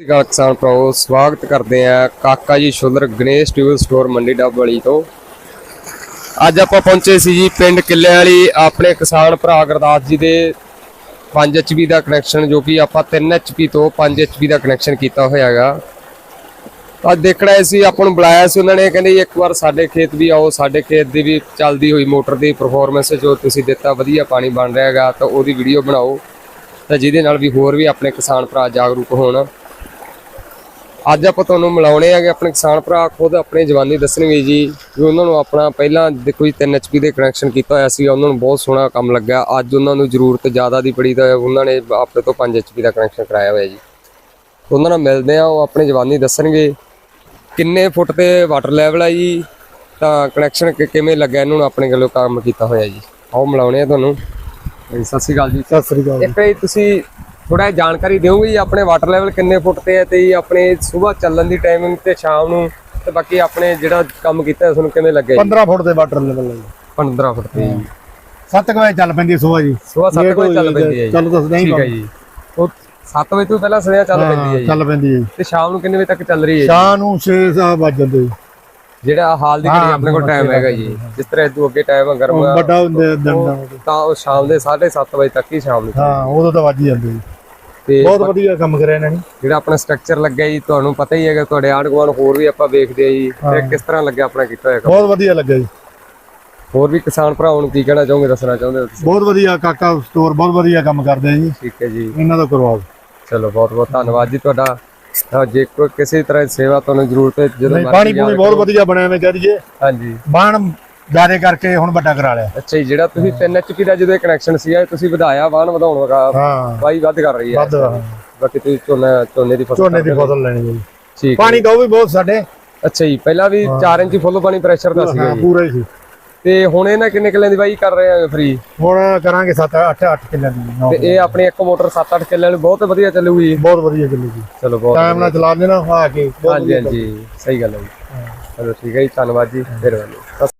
ਸਤਿ ਸ਼੍ਰੀ ਅਕਾਲ ਕਿਸਾਨ ਭਰਾਓ ਸਵਾਗਤ ਕਰਦੇ ਆ ਕਾਕਾ ਜੀ ਸ਼ੁਲਰ ਗਣੇਸ਼ ਟਿਊਬ ਸਟੋਰ ਮੰਡੀ ਡੱਬ ਵਾਲੀ ਤੋਂ। ਅੱਜ ਆਪਾਂ ਪਹੁੰਚੇ ਸੀ ਜੀ ਪਿੰਡ ਕਿੱਲੇ ਵਾਲੀ, ਆਪਣੇ ਕਿਸਾਨ ਭਰਾ ਗੁਰਦਾਸ ਜੀ ਦੇ 5 HP ਦਾ ਕਨੈਕਸ਼ਨ ਜੋ ਕਿ ਆਪਾਂ 3 HP ਤੋਂ 5 HP ਦਾ ਕਨੈਕਸ਼ਨ ਕੀਤਾ ਹੋਇਆ ਹੈਗਾ। ਤਾਂ ਦੇਖਣਾ ਆਏ ਸੀ, ਆਪਾਂ ਨੂੰ ਬੁਲਾਇਆ ਸੀ ਉਹਨਾਂ ਨੇ, ਕਹਿੰਦੇ ਜੀ ਇੱਕ ਵਾਰ ਸਾਡੇ ਖੇਤ ਵੀ ਆਓ, ਸਾਡੇ ਖੇਤ ਦੀ ਵੀ ਚੱਲਦੀ ਹੋਈ ਮੋਟਰ ਦੀ ਪਰਫਾਰਮੈਂਸ ਜੋ ਤੁਸੀਂ ਦਿੱਤਾ, ਵਧੀਆ ਪਾਣੀ ਬਣ ਰਿਹਾ ਹੈਗਾ, ਤਾਂ ਉਹਦੀ ਵੀਡੀਓ ਬਣਾਓ। ਤਾਂ ਜਿਹਦੇ ਨਾਲ ਵੀ ਹੋਰ ਵੀ ਆਪਣੇ ਕਿਸਾਨ ਭਰਾ ਜਾਗਰੂਕ ਹੋਣ। ਅੱਜ ਆਪਾਂ ਤੁਹਾਨੂੰ ਮਿਲਾਉਣੇ ਆਗੇ ਆਪਣੇ ਕਿਸਾਨ ਭਰਾ ਖੁਦ ਆਪਣੀ ਜਵਾਨੀ ਦੱਸਣਗੇ ਜੀ ਵੀ ਉਹਨਾਂ ਨੂੰ ਆਪਣਾ ਪਹਿਲਾਂ ਦੇਖੋ ਜੀ 3 HP ਦੇ ਕਨੈਕਸ਼ਨ ਕੀਤਾ ਹੋਇਆ ਸੀ ਉਹਨਾਂ ਨੂੰ ਬਹੁਤ ਸੋਹਣਾ ਕੰਮ ਲੱਗਿਆ। ਅੱਜ ਉਹਨਾਂ ਨੂੰ ਜ਼ਰੂਰਤ ਜ਼ਿਆਦਾ ਦੀ ਪੜੀ ਤਾਂ ਉਹਨਾਂ ਨੇ ਆਪਣੇ ਤੋਂ 5 HP ਦਾ ਕਨੈਕਸ਼ਨ ਕਰਾਇਆ ਹੋਇਆ ਜੀ। ਉਹਨਾਂ ਨਾਲ ਮਿਲਦੇ ਆ ਉਹ ਆਪਣੀ ਜਵਾਨੀ ਦੱਸਣਗੇ। ਕਿੰਨੇ ਫੁੱਟ ਤੇ ਵਾਟਰ ਲੈਵਲ ਆ ਜੀ ਤਾਂ ਕਨੈਕਸ਼ਨ ਕਿਵੇਂ ਲੱਗਿਆ ਇਹਨਾਂ ਨੂੰ ਆਪਣੇ ਵੱਲੋਂ ਕੰਮ ਕੀਤਾ ਹੋਇਆ ਜੀ। ਆਓ ਮਿਲਾਉਣੇ ਆ ਤੁਹਾਨੂੰ। ਸਤਿ ਸ਼੍ਰੀ ਅਕਾਲ ਜੀ। ਸਤਿ ਸ੍ਰੀ ਅਕਾਲ ਵਾਰੀ ਤੁਸੀਂ ਥੋੜਾ ਜਾਣਕਾਰੀ ਦਿਓਗੇ ਜੀ ਆਪਣੇ ਵਾਟਰ ਲੈਵਲ ਕਿੰਨੇ ਫੁੱਟ ਤੇ ਹੈ ਤੇ ਜੀ ਆਪਣੇ ਸਵੇਰ ਚੱਲਣ ਦੀ ਟਾਈਮਿੰਗ ਤੇ ਸ਼ਾਮ ਨੂੰ ਤੇ ਬਾਕੀ ਆਪਣੇ ਜਿਹੜਾ ਕੰਮ ਕੀਤਾ ਹੈ, ਤੁਹਾਨੂੰ ਕਿਵੇਂ ਲੱਗਿਆ ਜੀ? 15 ਫੁੱਟ ਦੇ ਵਾਟਰ ਲੈਵਲ ਲਈ 15 ਫੁੱਟ ਤੇ ਜੀ। 7 ਵਜੇ ਚੱਲ ਪੈਂਦੀ ਸੋਹਾ ਜੀ। ਸਵੇਰ 7 ਵਜੇ ਚੱਲ ਪੈਂਦੀ ਹੈ ਜੀ। ਚੱਲ ਦੱਸਦਾ ਹੀ ਠੀਕ ਹੈ ਜੀ। ਉਹ 7 ਵਜੇ ਤੋਂ ਪਹਿਲਾਂ ਸਵੇਰ ਚੱਲ ਪੈਂਦੀ ਹੈ ਜੀ। ਚੱਲ ਪੈਂਦੀ ਹੈ ਤੇ ਸ਼ਾਮ ਨੂੰ ਕਿੰਨੇ ਵਜੇ ਤੱਕ ਚੱਲ ਰਹੀ ਹੈ? ਸ਼ਾਮ ਨੂੰ 6 ਵੱਜ ਜਾਂਦੇ ਜੀ। ਜਿਹੜਾ ਹਾਲ ਦੀ ਘੜੀ ਆਪਣੇ ਕੋਲ ਟਾਈਮ ਹੈਗਾ ਜੀ। ਜਿਸ ਤਰ੍ਹਾਂ ਤੋਂ ਅੱਗੇ ਟਾਈਮ ਹੈ ਗਰਮ ਵੱਡਾ ਹੁੰਦੇ ਤਾਂ ਉਹ ਸ਼ਾਮ ਦੇ 7:30 ਵਜੇ ਤੱਕ ਹੀ ਸ਼ਾਮ ਨੂੰ। ਹਾਂ ਉਦੋਂ ਤਾਂ ਵੱਜ ਹੀ ਜਾਂਦੇ ਜੀ। ਤੇ ਬਹੁਤ ਵਧੀਆ ਕੰਮ ਕਰਿਆ ਇਹਨਾਂ ਨੇ। ਜਿਹੜਾ ਆਪਣਾ ਸਟਰਕਚਰ ਲੱਗਿਆ ਜੀ ਤੁਹਾਨੂੰ ਪਤਾ ਹੀ ਹੈਗਾ ਤੁਹਾਡੇ ਆਂਢ ਗੁਆਂਢ ਹੋਰ ਵੀ ਆਪਾਂ ਵੇਖਦੇ ਆ ਜੀ ਤੇ ਕਿਸ ਤਰ੍ਹਾਂ ਲੱਗਿਆ ਆਪਣਾ ਕੀਤਾ ਹੋਇਆ ਕੰਮ? ਬਹੁਤ ਵਧੀਆ ਲੱਗਿਆ ਜੀ। ਹੋਰ ਵੀ ਕਿਸਾਨ ਭਰਾਵਾਂ ਨੂੰ ਕੀ ਕਹਿਣਾ ਚਾਹੋਗੇ ਦੱਸਣਾ ਚਾਹੁੰਦੇ ਹੋ ਤੁਸੀਂ? ਬਹੁਤ ਵਧੀਆ ਕਾਕਾ ਸਟੋਰ ਬਹੁਤ ਵਧੀਆ ਕੰਮ ਕਰਦੇ ਆ ਜੀ। ਠੀਕ ਹੈ ਜੀ। ਇਹਨਾਂ ਦਾ ਕਰਵਾਓ। ਚਲੋ ਬਹੁਤ ਬਹੁਤ ਧੰਨਵਾਦ ਜੀ ਤੁਹਾਡਾ। ਤਾਂ ਜੇ ਕੋਈ ਕਿਸੇ ਤਰ੍ਹਾਂ ਦੀ ਸੇਵਾ ਤੁਹਾਨੂੰ ਜ਼ਰੂਰਤ ਹੈ ਜਦੋਂ ਪਾਣੀ ਬਹੁਤ। ਵਧੀਆ ਬਣਿਆ ਕਹਿ ਦਈਏ। ਹਾਂਜੀ। ਬਾਣ ਜਾਰੇ ਕਰਕੇ ਹੁਣ ਵੱਡਾ ਕਰਾ ਲਿਆ। ਅੱਛਾ ਜੀ ਜਿਹੜਾ ਤੁਸੀਂ 3 HP ਦਾ ਜਦੋਂ ਕਨੈਕਸ਼ਨ ਸੀਗਾ ਤੁਸੀਂ ਵਧਾਇਆ ਵਾਹਨ ਵਧਾਉਣ ਦਾ ਹਾਂ। ਵਾਈ ਵੱਧ ਕਰ ਰਹੀ ਹੈ। ਵੱਧ ਬਾਕੀ ਤੁਸੀਂ ਝੋਨਾ ਝੋਨੇ ਦੀ ਫਸਲ ਝੋਨੇ ਦੀ ਫਸਲ ਲੈਣੀ ਹੈ ਜੀ। ਠੀਕ। ਪਾਣੀ ਉਹ ਵੀ ਬਹੁਤ ਸਾਡੇ। ਅੱਛਾ ਜੀ ਪਹਿਲਾਂ ਵੀ 4 ਇੰਚ ਫੁੱਲ ਪਾਣੀ ਪ੍ਰੈਸ਼ਰ ਦਾ ਸੀਗਾ ਹਾਂ ਜੀ। ਪੂਰਾ ਹੀ ਸੀ। ਤੇ ਹੁਣ ਇਹਨਾਂ ਕਿੰਨੇ ਕਿੱਲਿਆਂ ਦੀ ਵਾਈ ਕਰ ਰਹੇ ਆ ਫ੍ਰੀ ਹੁਣ ਕਰਾਂਗੇ 7 8 8 ਕਿੱਲੇ ਦੀ ਤੇ ਇਹ ਆਪਣੀ ਇੱਕ ਮੋਟਰ 7-8 ਕਿੱਲਿਆਂ ਨੂੰ ਬਹੁਤ ਵਧੀਆ ਚੱਲੂਗੀ। ਬਹੁਤ ਵਧੀਆ ਚੱਲੀ ਜੀ ਚਲੋ ਬਹੁਤ ਟਾਈਮ ਨਾਲ ਚਲਾ ਲੈਣਾ ਆ ਕੇ। ਹਾਂਜੀ ਹਾਂਜੀ। ਸਹੀ ਗੱਲ ਹੈ ਜੀ। ਚਲੋ ਠੀਕ ਹੈ ਜੀ ਧੰਨਵਾਦ ਜੀ। ਮਿਹਰਬਾਨੀ